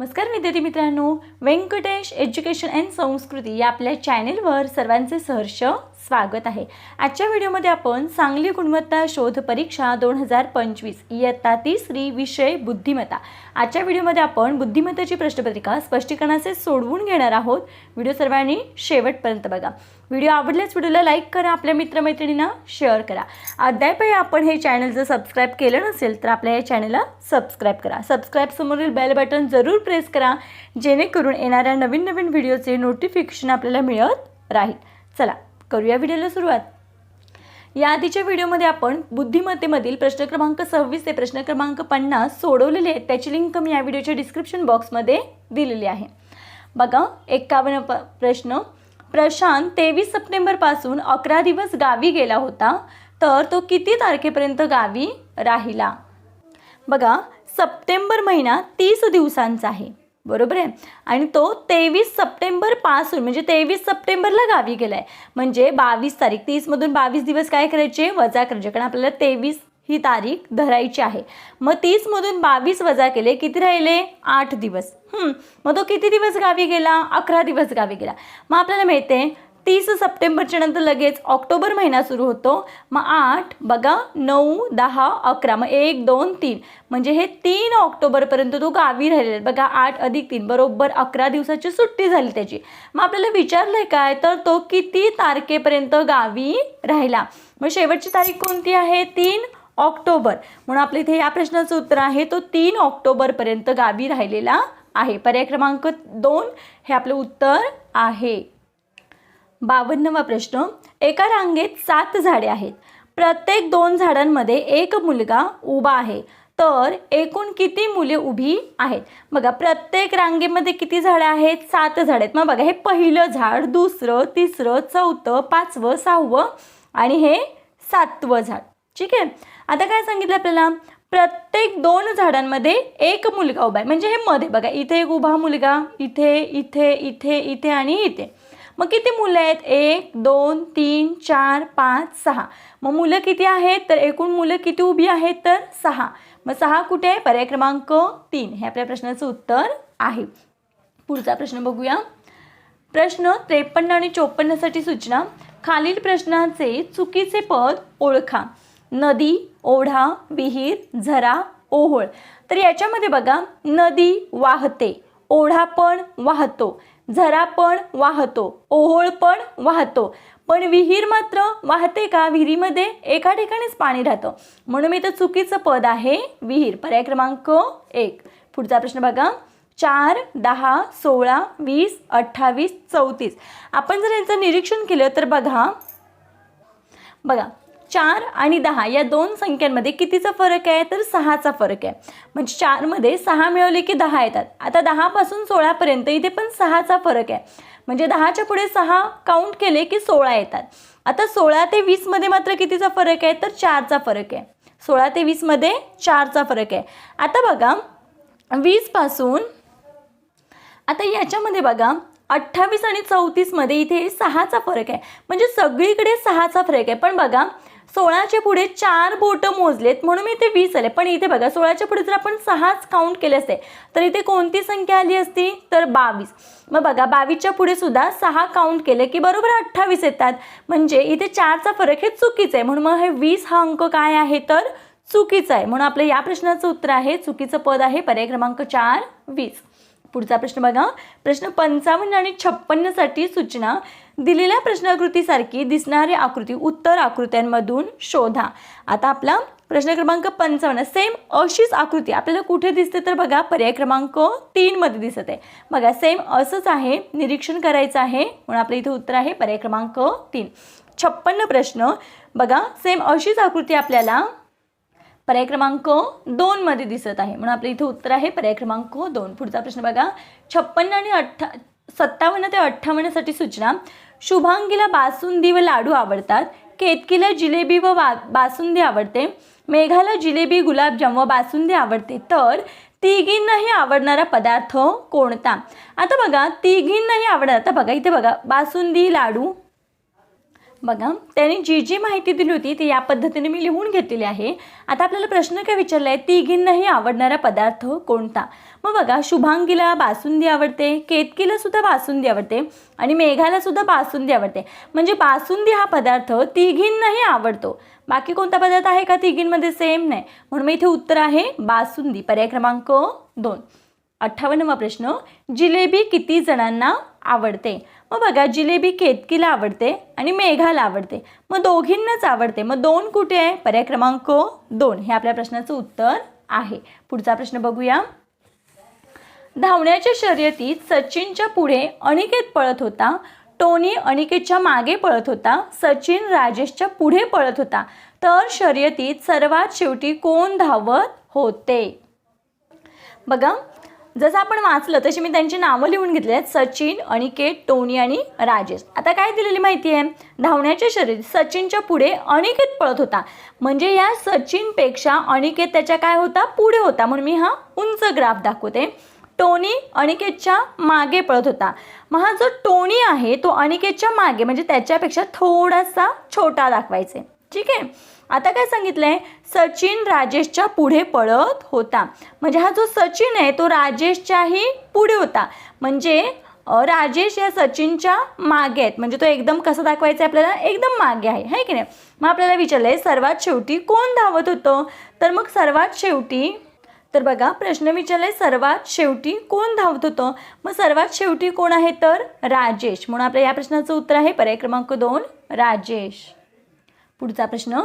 नमस्कार विद्यार्थी मित्रांनो व्यंकटेश एज्युकेशन अँड संस्कृती या आपल्या चॅनेलवर सर्वांचे सहर्ष स्वागत आहे. आजच्या व्हिडिओमध्ये आपण चांगली गुणवत्ता शोध परीक्षा दोन हजार पंचवीस इयत्ता तिसरी विषय बुद्धिमत्ता. आजच्या व्हिडिओमध्ये आपण बुद्धिमत्तेची प्रश्नपत्रिका स्पष्टीकरणाचे सोडवून घेणार आहोत. व्हिडिओ सर्वांनी शेवटपर्यंत बघा. व्हिडिओ आवडल्यास व्हिडिओला लाईक करा आपल्या मित्रमैत्रिणींना शेअर करा. अद्यापही आपण हे चॅनल जर सबस्क्राईब केलं नसेल तर आपल्या या चॅनलला सबस्क्राईब करा. सबस्क्राईब समोरील बेल बटन जरूर प्रेस करा जेणेकरून येणाऱ्या नवीन नवीन व्हिडिओचे नोटिफिकेशन आपल्याला मिळत राहील. चला करूया व्हिडिओला सुरुवात. या आधीच्या व्हिडिओमध्ये आपण बुद्धिमत्तेमधील प्रश्न क्रमांक सव्वीस ते प्रश्न क्रमांक पन्नास सोडवलेले आहेत. त्याची लिंक मी या व्हिडिओच्या डिस्क्रिप्शन बॉक्समध्ये दिलेली आहे. बघा एक्कावन्न प प्रश्न. प्रशांत तेवीस सप्टेंबरपासून अकरा दिवस गावी गेला होता तर तो किती तारखेपर्यंत गावी राहिला? बघा सप्टेंबर महिना तीस दिवसांचा आहे. बरोबर आहे? आणि तो तेवीस सप्टेंबरपासून म्हणजे तेवीस सप्टेंबरला गावी गेला आहे म्हणजे बावीस तारीख तीसमधून बावीस दिवस काय करायचे? वजा करायचे. कारण आपल्याला तेवीस ही तारीख धरायची आहे. मग तीसमधून बावीस वजा केले किती राहिले? आठ दिवस. मग तो किती दिवस गावी गेला? अकरा दिवस गावी गेला. मग आपल्याला मिळते तीस सप्टेंबरच्या नंतर लगेच ऑक्टोबर महिना सुरू होतो. मग आठ बघा नऊ दहा अकरा मग एक दोन तीन. म्हणजे हे तीन ऑक्टोबरपर्यंत तो गावी राहिलेला बघा आठ अधिक तीन बरोबर अकरा दिवसाची सुट्टी झाली त्याची. मग आपल्याला विचारलं आहे काय? तर तो किती तारखेपर्यंत गावी राहिला? मग शेवटची तारीख कोणती आहे? तीन ऑक्टोबर. म्हणून आपल्या इथे या प्रश्नाचं उत्तर आहे तो तीन ऑक्टोबरपर्यंत गावी राहिलेला आहे. पर्याय क्रमांक दोन हे आपलं उत्तर आहे. बावन्नवा प्रश्न. एका रांगेत सात झाडे आहेत. प्रत्येक दोन झाडांमध्ये एक मुलगा उभा आहे. तर एकूण किती मुले उभी आहेत? बघा प्रत्येक रांगेमध्ये किती झाडं आहेत? सात झाडं आहेत. मग बघा हे पहिलं झाड दुसरं तिसरं चौथं पाचवं सहावं आणि हे सातवं झाड. ठीक आहे? आता काय सांगितलं आपल्याला? प्रत्येक दोन झाडांमध्ये एक मुलगा उभा आहे. म्हणजे हे मध्ये बघा इथे एक उभा मुलगा इथे इथे इथे इथे आणि इथे. मग किती मुलं आहेत? एक दोन तीन चार पाच सहा. मग मुलं किती आहेत? तर एकूण मुलं किती उभी आहेत? तर सहा. मग सहा कुठे आहे? पर्याय क्रमांक तीन. हे आपल्या प्रश्नाचं उत्तर आहे. पुढचा प्रश्न बघूया. प्रश्न त्रेपन्न आणि चोपन्नसाठी सूचना. खालील प्रश्नाचे चुकीचे पद ओळखा. नदी ओढा विहीर झरा ओहोळ. तर याच्यामध्ये बघा. नदी वाहते. ओढा पण वाहतो. झरा पण वाहतो ओहोळ पण वाहतो. पण विहीर मात्र वाहते का? विहिरीमध्ये एका ठिकाणीच पाणी राहतं. म्हणून इथं चुकीचं पद आहे विहीर. पर्याय क्रमांक एक. पुढचा प्रश्न बघा. चार दहा सोळा वीस अठ्ठावीस चौतीस. आपण जर यांचं निरीक्षण केलं तर बघा. बघा. चार आणि दहा या दोन संख्यांमध्ये कितीचा फरक आहे? तर सहाचा फरक आहे. म्हणजे चारमध्ये सहा मिळवले की दहा येतात. आता दहापासून सोळापर्यंत इथे पण सहाचा फरक आहे. म्हणजे दहाच्या पुढे सहा काउंट केले की सोळा येतात. आता सोळा ते वीसमध्ये मात्र कितीचा फरक आहे? तर चारचा फरक आहे. सोळा ते वीसमध्ये चारचा फरक आहे. आता बघा वीसपासून आता याच्यामध्ये बघा अठ्ठावीस आणि चौतीसमध्ये इथे सहाचा फरक आहे. म्हणजे सगळीकडे सहाचा फरक आहे. पण बघा सोळाच्या पुढे चार बोटं मोजलेत म्हणून मी इथे वीस आले. पण इथे बघा सोळाच्या पुढे जर आपण सहाच काउंट केले असते तर इथे कोणती संख्या आली असती? तर बावीस. मग बघा बावीसच्या पुढे सुद्धा सहा काउंट केले की बरोबर अठ्ठावीस येतात. म्हणजे इथे चारचा फरक हे चुकीचं आहे. म्हणून मग हे वीस हा अंक काय आहे? तर चुकीचं आहे. म्हणून आपलं या प्रश्नाचं उत्तर आहे चुकीचं पद आहे पर्याय क्रमांक चार वीस. पुढचा प्रश्न बघा. प्रश्न पंचावन्न आणि छप्पन्नसाठी सूचना. दिलेल्या प्रश्नाकृतीसारखी दिसणारी आकृती उत्तर आकृत्यांमधून शोधा. आता आपला प्रश्न क्रमांक पंचावन्न. सेम अशीच आकृती. आपल्याला कुठे दिसते तर बघा पर्याय क्रमांक तीनमध्ये दिसत. आहे बघा सेम असंच आहे निरीक्षण करायचं आहे म्हणून आपलं इथे उत्तर आहे पर्याय क्रमांक तीन. छप्पन्न प्रश्न. बघा सेम अशीच आकृती आपल्याला पर्याय क्रमांक दोनमध्ये दिसत आहे म्हणून आपलं इथे उत्तर आहे पर्याय क्रमांक दोन. पुढचा प्रश्न बघा. छप्पन्न आणि अठ्ठा सत्तावन्न ते अठ्ठावन्नसाठी सूचना. शुभांगीला बासुंदी व लाडू आवडतात. केतकीला जिलेबी व बा बासुंदी आवडते. मेघाला जिलेबी गुलाबजाम व बासुंदी आवडते. तर तिघींनाही आवडणारा पदार्थ कोणता? आता बघा तिघींनाही आवडणार आता बघा इथे बघा बासुंदी लाडू बघा त्यांनी जी जी माहिती दिली होती ती या पद्धतीने मी लिहून घेतलेली आहे. आता आपल्याला प्रश्न काय विचारला आहे तिघींनाही आवडणारा पदार्थ कोणता? मग बघा शुभांगीला बासुंदी आवडते केतकीला सुद्धा बासुंदी आवडते आणि मेघाला सुद्धा बासुंदी आवडते. म्हणजे बासुंदी हा पदार्थ तिघींनाही आवडतो. बाकी कोणता पदार्थ आहे का तिघींमध्ये? सेम नाही. म्हणून मग इथे उत्तर आहे बासुंदी. पर्याय क्रमांक दोन. अठ्ठावन्नवा प्रश्न जिलेबी किती जणांना आवडते? मग बघा जिलेबी केतकीला आवडते आणि मेघाला आवडते. मग दोघींनाच आवडते. मग दोन कुठे आहे? पर्याय क्रमांक दोन. हे आपल्या प्रश्नाचं उत्तर आहे. पुढचा प्रश्न बघूया. धावण्याच्या शर्यतीत सचिनच्या पुढे अनिकेत पळत होता. टोनी अनिकेतच्या मागे पळत होता. सचिन राजेशच्या पुढे पळत होता. तर शर्यतीत सर्वात शेवटी कोण धावत होते? बघा जसं आपण वाचलं तशी मी त्यांची नावं लिहून घेतली आहेत. सचिन अनिकेत टोनी आणि राजेश. आता काय दिलेली माहिती आहे धावण्याचे शरीर. सचिनच्या पुढे अनिकेत पळत होता. म्हणजे या सचिनपेक्षा अनिकेत त्याच्या काय होता? पुढे होता. म्हणून मी हा उंच ग्राफ दाखवते. टोनी अनिकेतच्या मागे पळत होता. मग हा जो टोनी आहे तो अनिकेतच्या मागे म्हणजे त्याच्यापेक्षा थोडासा छोटा दाखवायचे. ठीक आहे? आता काय सांगितलंय? सचिन राजेशच्या पुढे पळत होता. म्हणजे हा जो सचिन आहे तो राजेशच्याही पुढे होता. म्हणजे राजेश या सचिनच्या मागे आहेत. म्हणजे तो एकदम कसं दाखवायचा आहे आपल्याला? एकदम मागे आहे. है की नाही? मग आपल्याला विचारलंय सर्वात शेवटी कोण धावत होतं? तर मग सर्वात शेवटी तर बघा प्रश्न विचारलाय सर्वात शेवटी कोण धावत होतं? मग सर्वात शेवटी कोण आहे? तर राजेश. म्हणून आपल्या या प्रश्नाचं उत्तर आहे पर्याय क्रमांक दोन राजेश. पुढचा प्रश्न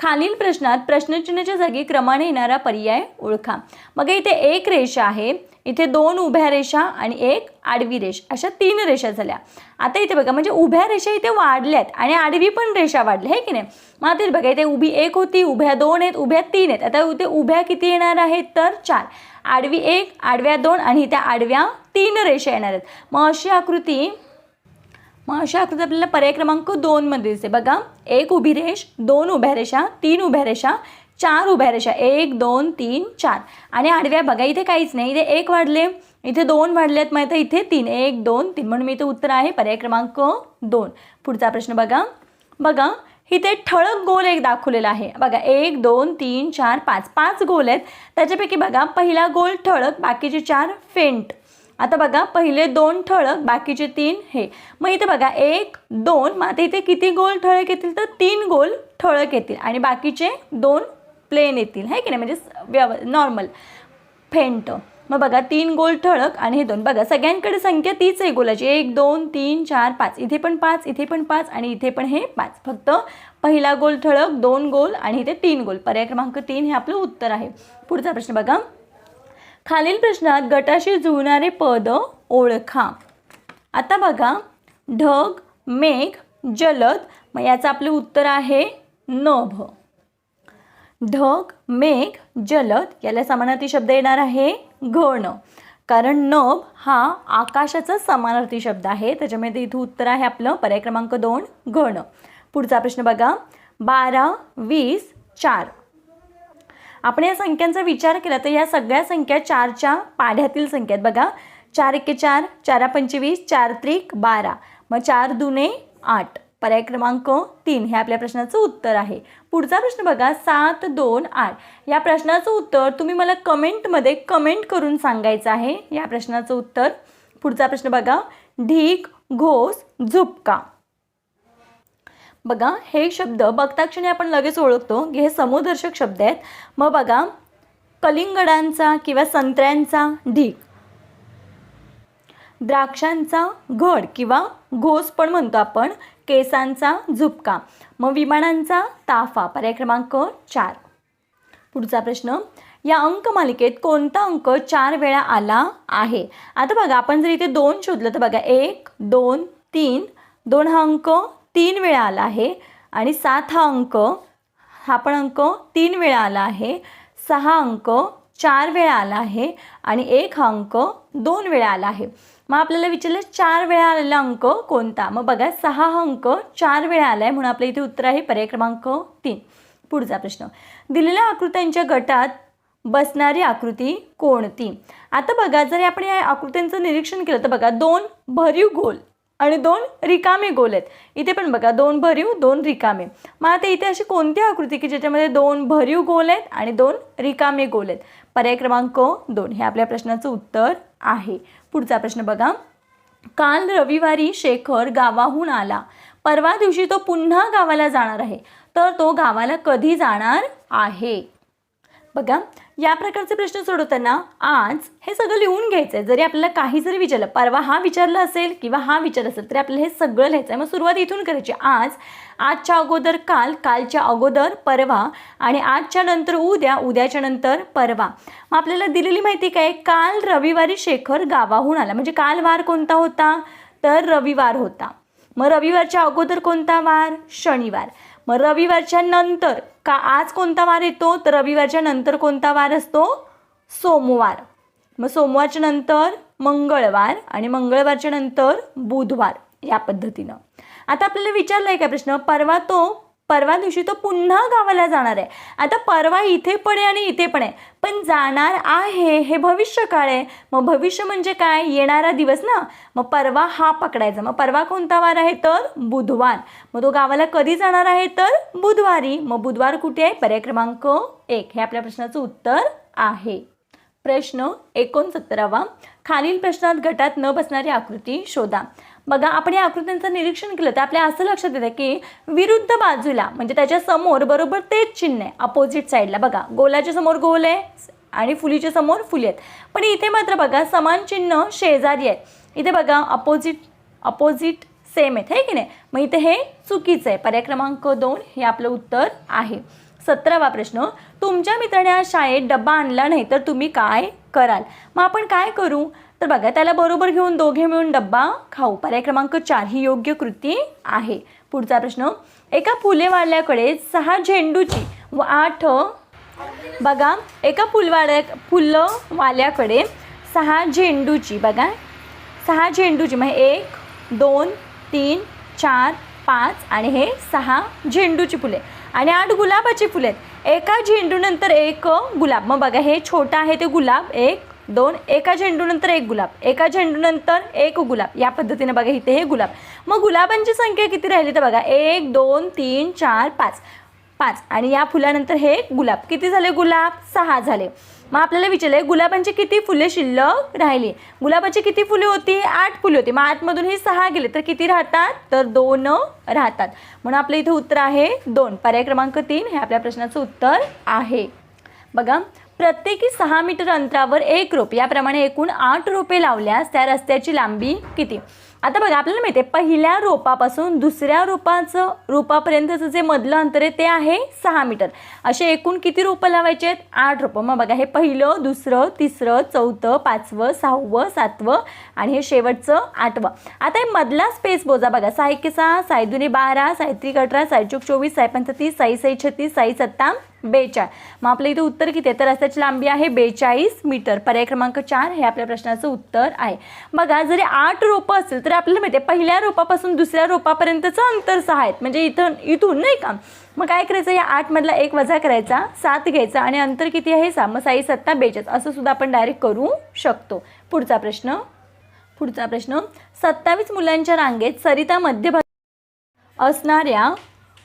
खालील प्रश्नात प्रश्नचिन्हाच्या जागी क्रमाने येणारा पर्याय ओळखा. मग इथे एक रेषा आहे. इथे दोन उभ्या रेषा आणि एक आडवी रेष. अशा तीन रेषा झाल्या. आता इथे बघा म्हणजे उभ्या रेषा इथे वाढल्यात आणि आडवी पण रेषा वाढल्या आहे की नाही? मग आता इथे बघा इथे उभी एक होती उभ्या दोन आहेत उभ्या तीन आहेत. आता इथे उभ्या किती येणार आहेत? तर चार. आडवी एक आडव्या दोन आणि त्या आडव्या तीन रेषा येणार आहेत. मग अशी आकृती मग अशा आकृती आपल्याला पर्याय क्रमांक दोनमध्ये दिसते. बघा एक उभी रेष दोन उभ्या रेषा तीन उभ्या रेषा चार उभ्या रेषा. एक दोन तीन चार. आणि आडव्या बघा इथे काहीच नाही. इथे एक वाढले. इथे दोन वाढलेत मग इथे इथे तीन. एक दोन तीन. म्हणून मी इथे उत्तर आहे पर्याय क्रमांक दोन. पुढचा प्रश्न बघा. बघा इथे ठळक गोल एक दाखवलेला आहे. बघा एक दोन तीन चार पाच. पाच गोल आहेत. त्याच्यापैकी बघा पहिला गोल ठळक बाकीचे चार फेंट. आता बघा पहिले दोन ठळक बाकीचे तीन हे. मग इथे बघा एक दोन मग आता इथे किती गोल ठळक येतील? तर तीन गोल ठळक येतील आणि बाकीचे दोन प्लेन येतील. है की नाही? म्हणजे व्यव नॉर्मल फेंट. मग बघा तीन गोल ठळक आणि हे दोन. बघा सगळ्यांकडे संख्या तीच आहे गोलाची. एक दोन तीन चार पाच. इथे पण पाच इथे पण पाच आणि इथे पण हे पाच. फक्त पहिला गोल ठळक दोन गोल आणि इथे तीन गोल. पर्याय क्रमांक तीन हे आपलं उत्तर आहे. पुढचा प्रश्न बघा. खालील प्रश्नात गटाशी जुळणारे पद ओळखा. आता बघा ढग मेघ जलद मग याचं आपलं उत्तर आहे नभ. ढग मेघ जलद याला समानार्थी शब्द येणार आहे घण कारण नभ हा आकाशाचा समानार्थी शब्द आहे त्याच्यामध्ये इथं उत्तर आहे आपलं पर्याय क्रमांक दोन घण पुढचा प्रश्न बघा बारा वीस चार. आपण या संख्यांचा विचार केला तर या सगळ्या संख्या चारच्या पाढ्यातील संख्या आहेत. बघा चार एके चार चारा पंचवीस चार त्रिक बारा. मग चार दुने आठ. पर्याय क्रमांक तीन हे आपल्या प्रश्नाचं उत्तर आहे. पुढचा प्रश्न बघा सात दोन आठ. या प्रश्नाचं उत्तर तुम्ही मला कमेंटमध्ये कमेंट करून सांगायचं आहे. या प्रश्नाचं उत्तर. पुढचा प्रश्न बघा ढीक घोस झुपका. बघा हे शब्द बघताक्षणी आपण लगेच ओळखतो. की हे समूहदर्शक शब्द आहेत. मग बघा कलिंगडांचा किंवा संत्र्यांचा ढीक द्राक्षांचा घड किंवा घोस पण म्हणतो आपण. केसांचा झुपका. मग विमानांचा ताफा. पर्याय क्रमांक चार. पुढचा प्रश्न. या अंकमालिकेत कोणता अंक चार वेळा आला आहे? आता बघा आपण जर इथे दोन शोधलं तर बघा एक दोन तीन. दोन हा अंक तीन वेळा आला आहे. आणि सात हा अंक हा पण अंक तीन वेळा आला आहे. सहा अंक चार वेळा आला आहे. आणि एक हा अंक दोन वेळा आला आहे. मग आपल्याला विचारलं चार वेळा आलेला अंक कोणता? मग बघा सहा हा अंक चार वेळा आला आहे म्हणून आपल्या इथे उत्तर आहे पर्याय क्रमांक तीन. पुढचा प्रश्न. दिलेल्या आकृत्यांच्या गटात बसणारी आकृती कोणती? आता बघा जर आपण या आकृत्यांचं निरीक्षण केलं तर बघा दोन भरीव गोल. आणि दोन रिकामे गोल आहेत. इथे पण बघा दोन भरीव दोन रिकामे. मग आता इथे अशी कोणती आकृती की ज्याच्यामध्ये दोन भरीव गोल आहेत आणि दोन रिकामे गोल आहेत? पर्याय क्रमांक दोन. हे आपल्या प्रश्नाचं उत्तर आहे. पुढचा प्रश्न बघा. काल रविवारी शेखर गावाहून आला. परवा दिवशी तो पुन्हा गावाला जाणार आहे. तर तो गावाला कधी जाणार आहे? बघा या प्रकारचे प्रश्न सोडवताना आज हे सगळं लिहून घ्यायचं आहे जरी आपल्याला काही जरी विचारलं परवा हा विचारला असेल किंवा हा विचार असेल तरी आपल्याला हे सगळं लिहायचं आहे मग सुरुवात इथून करायची. आज आजच्या अगोदर काल कालच्या अगोदर परवा आणि आजच्या नंतर उद्या उद्याच्या नंतर परवा. मग आपल्याला दिलेली माहिती काय? काल रविवारी शेखर गावाहून आला. म्हणजे काल वार कोणता होता? तर रविवार होता. मग रविवारच्या अगोदर कोणता वार? शनिवार. मग रविवारच्या नंतर का आज कोणता वार येतो? तर रविवारच्या नंतर कोणता वार असतो? सोमवार. मग सोमवारच्या नंतर मंगळवार आणि मंगळवारच्या नंतर बुधवार या पद्धतीनं. आता आपल्याला विचारलं आहे का प्रश्न? परवा तो परवा दिवशी तो पुन्हा गावाला जाणार आहे. आता परवा इथे पण आहे आणि इथे पण आहे. पण जाणार आहे हे भविष्य काळ आहे. मग भविष्य म्हणजे काय? येणारा दिवस ना? मग परवा हा पकडायचा. मग परवा कोणता वार आहे? तर बुधवार. मग तो गावाला कधी जाणार आहे? तर बुधवारी. मग बुधवार कुठे आहे? पर्याय क्रमांक एक. हे आपल्या प्रश्नाचं उत्तर आहे. प्रश्न एकोणसत्तरावा. खालील प्रश्नात गटात न बसणारी आकृती शोधा. बघा आपण या आकृत्यांचं निरीक्षण केलं तर आपल्या असं लक्षात येतं की विरुद्ध बाजूला म्हणजे त्याच्यासमोर बरोबर तेच चिन्ह आहे अपोजिट साईडला बघा गोलाच्या समोर गोल आहे आणि फुलीच्या समोर फुली आहेत. पण इथे मात्र बघा समान चिन्ह शेजारी आहेत. इथे बघा अपोजिट अपोजिट सेम आहेत हे की नाही? मग इथे हे चुकीचं आहे. पर्याय क्रमांक दोन हे आपलं उत्तर आहे. सतरावा प्रश्न तुमच्या मित्राने आज शाळेत डब्बा आणला नाही तर तुम्ही काय कराल? मग आपण काय करू? तर बघा त्याला बरोबर घेऊन दोघे मिळून डब्बा खाऊ. पर्याय क्रमांक चार ही योग्य कृती आहे. पुढचा प्रश्न एका फुलेवाल्याकडे सहा झेंडूची व आठ बघा एका फुलवाड्या फुलवाल्याकडे सहा झेंडूची बघा सहा झेंडूची म्हणजे एक दोन तीन चार पाच आणि हे सहा झेंडूची फुले. आणि आठ गुलाबाची फुले आहेत. एका झेंडूनंतर एक गुलाब. मग बघा हे छोटं आहे ते गुलाब एक दोन एका झेंडूनंतर एक गुलाब एका झेंडूनंतर एक गुलाब. या पद्धतीने बघा इथे हे गुलाब. मग गुलाबांची संख्या किती राहिली तर बघा एक दोन तीन चार पाच. पाच. आणि या फुलानंतर हे गुलाब. किती झाले गुलाब? सहा झाले. मग आपल्याला विचारलं गुलाबांची किती फुले शिल्लक राहिली? गुलाबाची किती फुले होती? आठ फुले होती. मग आतमधून ही सहा गेले तर किती राहतात? तर दोन राहतात. म्हणून आपलं इथे उत्तर आहे दोन. पर्याय क्रमांक तीन हे आपल्या प्रश्नाचं उत्तर आहे. बघा प्रत्येकी सहा मीटर अंतरावर एक रोप याप्रमाणे एकूण आठ रोपे लावल्यास त्या रस्त्याची लांबी किती? आता बघा आपल्याला माहिती आहे पहिल्या रोपापासून दुसऱ्या रोपाचं रोपापर्यंतचं जे मधलं अंतर आहे ते आहे सहा मीटर. असे एकूण किती रोपं लावायचे आहेत? आठ रोपं. मग बघा हे पहिलं दुसरं तिसरं चौथं पाचवं सहावं सातवं आणि हे शेवटचं आठवं. आता हे मधला स्पेस बोजा बघा साई के सहा साई दुनी बारा साई त्रिक अठरा साई चोवीस साई पंचतीस साई साई छत्तीस साई सत्ता बेचाळ मग आपलं इथे उत्तर किती आहे? तर रस्त्याची लांबी आहे बेचाळीस मीटर. पर्याय क्रमांक चार हे आपल्या प्रश्नाचं उत्तर आहे. बघा जरी आठ रोपं असेल तर आपल्याला माहिती आहे पहिल्या रोपापासून दुसऱ्या रोपापर्यंतचं अंतर सहा आहेत. म्हणजे इथं इथून नाही का? मग काय करायचं? या आठमधला एक वजा करायचा सात घ्यायचा आणि अंतर किती आहे सहा? मग साई सत्ता बेचाळीस. असं सुद्धा आपण डायरेक्ट करू शकतो. पुढचा प्रश्न पुढचा प्रश्न. सत्तावीस मुलांच्या रांगेत सरिता मध्यभागी असणाऱ्या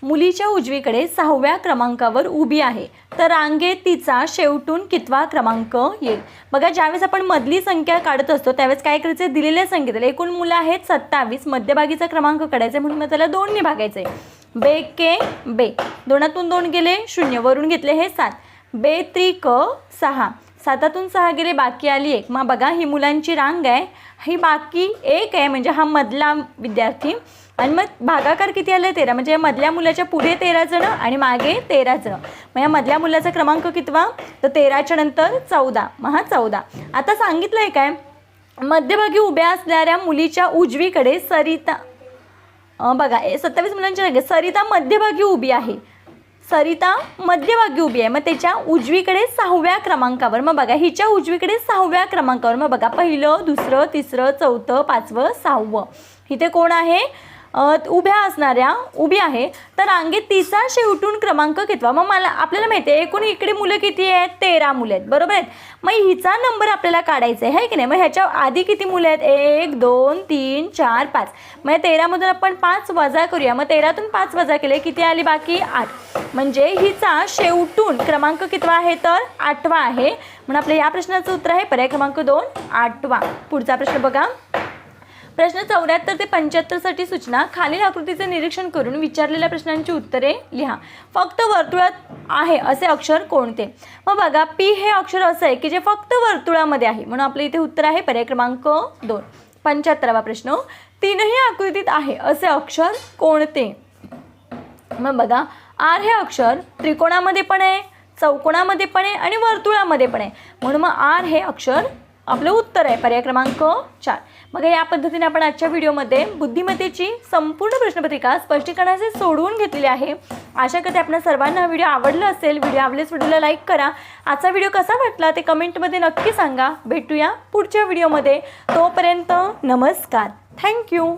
मुलीच्या उजवीकडे सहाव्या क्रमांकावर उभी आहे. तर रांगेत तिचा शेवटून कितवा क्रमांक येईल? बघा ज्यावेळेस आपण मधली संख्या काढत असतो त्यावेळेस काय करायचं दिलेल्या संख्येत एकूण मुलं आहेत सत्तावीस. मध्यभागीचा क्रमांक काढायचा आहे म्हणून मग त्याला दोनने भागायचं आहे बे के बे. दोनातून दोन गेले शून्य. वरून घेतले हे सात. बे त्रिक सहा. सातातून सहा गेले बाकी आली एक. मग बघा ही मुलांची रांग आहे. ही बाकी एक आहे म्हणजे हा मधला विद्यार्थी. आणि मग भागाकार किती आले? तेरा. म्हणजे या मधल्या मुलाच्या पुढे तेरा जण आणि मागे तेरा जण. मग या मधल्या मुलाचा क्रमांक कितवा? तर तेराच्या नंतर चौदा. मग हा चौदा. आता सांगितलं आहे काय? मध्यभागी उभ्या असणाऱ्या मुलीच्या उजवीकडे सरिता बघा ए- सत्तावीस मुलांच्या जागे. सरिता मध्यभागी उभी आहे. सरिता मध्यभागी उभी आहे. मग त्याच्या उजवीकडे सहाव्या क्रमांकावर. मग बघा हिच्या उजवीकडे सहाव्या क्रमांकावर. मग बघा पहिलं दुसरं तिसरं चौथं पाचवं सहावं. इथे कोण आहे? उभ्या असणाऱ्या उभी आहे तर रांगेत तिचा शेवटून क्रमांक कितवा मग मला आपल्याला माहिती आहे एकूण इकडे मुलं किती आहेत? तेरा मुलं आहेत. बरोबर आहेत मग हिचा नंबर आपल्याला काढायचा आहे की नाही? मग ह्याच्या आधी किती मुलं आहेत? एक दोन तीन चार पाच. मग या तेरामधून आपण पाच वजा करूया. मग तेरातून पाच वजा केले किती आली बाकी? आठ. म्हणजे हिचा शेवटून क्रमांक कितवा आहे? तर आठवा आहे. म्हणून आपल्या या प्रश्नाचं उत्तर आहे पर्याय क्रमांक दोन आठवा. पुढचा प्रश्न बघा. प्रश्न चौऱ्याहत्तर ते पंच्याहत्तरसाठी सूचना. खालील आकृतीचे निरीक्षण करून विचारलेल्या प्रश्नांची उत्तरे लिहा. फक्त वर्तुळात आहे असे अक्षर कोणते? मग बघा पी हे अक्षर असं आहे की जे फक्त वर्तुळामध्ये आहे. म्हणून आपलं इथे उत्तर आहे पर्याय क्रमांक दोन. पंच्याहत्तरावा प्रश्न. तीनही आकृतीत आहे असे अक्षर कोणते? मग बघा आर हे अक्षर त्रिकोणामध्ये पण आहे चौकोणामध्ये पण आहे आणि वर्तुळामध्ये पण आहे. म्हणून मग आर हे अक्षर आपलं उत्तर आहे. पर्याय क्रमांक चार. मग या पद्धतीने आपण आजच्या व्हिडिओमध्ये बुद्धिमत्तेची संपूर्ण प्रश्नपत्रिका स्पष्टीकरणाचे सोडवून घेतलेली आहे. आशा करते आपल्या सर्वांना हा व्हिडिओ आवडला असेल. व्हिडिओ आवडल्यास व्हिडिओला लाईक करा. आजचा व्हिडिओ कसा वाटला ते कमेंटमध्ये नक्की सांगा. भेटूया पुढच्या व्हिडिओमध्ये. तोपर्यंत नमस्कार. थँक्यू.